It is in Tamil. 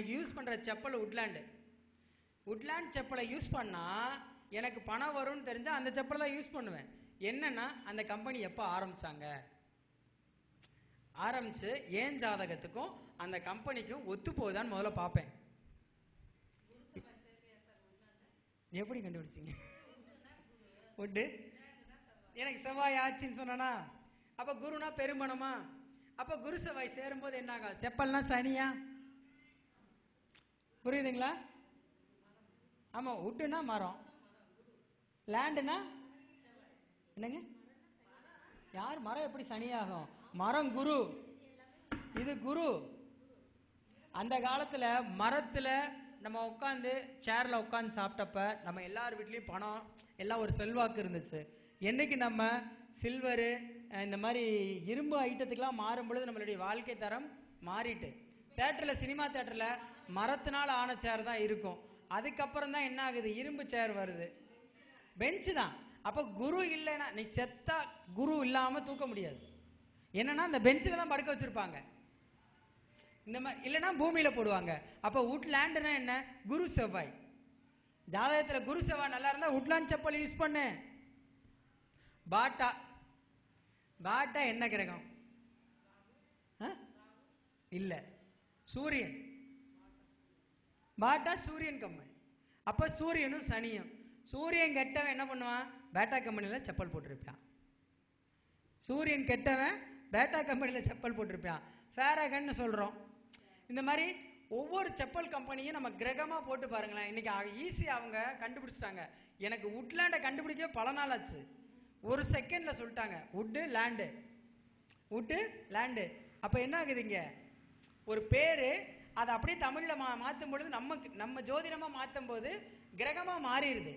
இன்னைக்கு யூஸ் பண்ற செப்பல் உட்லாண்டு உட்லாண்ட் செப்பலை யூஸ் பண்ணா எனக்கு பணம் வரும்னு தெரிஞ்சா அந்த செப்பலை தான் யூஸ் பண்ணுவேன். என்னன்னா அந்த கம்பெனி எப்போ ஆரம்பிச்சாங்க? ஆரம்பிச்சு ஏன் ஜாதகத்துக்கும் அந்த கம்பெனிக்கும் ஒத்து போகுதான்னு முதல்ல பார்ப்பேன். எப்படி கண்டுபிடிச்சிங்க? உண்டு. எனக்கு செவ்வாய் ஆட்சின்னு சொன்னானா? அப்ப குருனா பெருமணமா அப்ப குரு செவ்வாய் சேரும்போது என்ன ஆகும் செப்பல்னா சனியா? புரியுதுங்களா? ஆமா உட்டுனா மரம். லேண்டுனா என்னங்க? யார் மரம் எப்படி சனியாகும்? மரம் குரு. இது குரு. அந்த காலத்துல மரத்துல நம்ம உட்காந்து சேர்ல உட்காந்து சாப்பிட்டப்ப நம்ம எல்லார் வீட்லயும் பணம் எல்லாம் ஒரு செல்வாக்கு இருந்துச்சு. என்னைக்கு நம்ம சில்வரு இந்த மாதிரி இரும்பு ஐட்டத்துக்கெல்லாம் மாறும் பொழுது நம்மளுடைய வாழ்க்கை தரம் மாறிட்டு. தேட்டரில் சினிமா தேட்டரில் மரத்தினால் ஆன சேர் தான் இருக்கும். அதுக்கப்புறம் தான் என்ன ஆகுது? இரும்பு சேர் வருது. பெஞ்சு தான். அப்போ குரு இல்லைன்னா நீ செத்தா குரு இல்லாமல் தூக்க முடியாது. என்னன்னா அந்த பெஞ்சில் தான் படுக்க வச்சிருப்பாங்க. இந்த மாதிரி இல்லைன்னா பூமியில் போடுவாங்க. அப்போ உட்லேண்டுனா என்ன? குரு செவ்வாய். ஜாதகத்தில் குரு செவ்வாய் நல்லா இருந்தால் உட்லாண்ட் செப்பல் யூஸ் பண்ணு. பாட்டா. பாட்டா என்ன கிரகம்? ஆ? சூரியன். பாட்டா சூரியன் கம்பெனி அப்ப சூரியனும் சனியும். சூரியன் கெட்டவன் என்ன பண்ணுவான்? பேட்டா கம்பெனியில் செப்பல் போட்டிருப்பான். சூரியன் கெட்டவன் பேட்டா கம்பெனியில் செப்பல் போட்டிருப்பான். ஃபேரகன்னு சொல்கிறோம் இந்த மாதிரி ஒவ்வொரு செப்பல் கம்பெனியும் நம்ம கிரகமாக போட்டு பாருங்களேன். இன்றைக்கி ஈஸியாக அவங்க கண்டுபிடிச்சிட்டாங்க. எனக்கு உட்லேண்டை கண்டுபிடிக்கவே பல நாள் ஆச்சு. ஒரு செகண்டில் சொல்லிட்டாங்க. உட்டு லேண்டு உட்டு லேண்டு அப்போ என்ன ஆகுதுங்க ஒரு பேர் அதை அப்படியே தமிழில் மா மாற்றும் பொழுது நம்ம நம்ம ஜோதிடமாக மாற்றும் போது கிரகமாக மாறிடுது.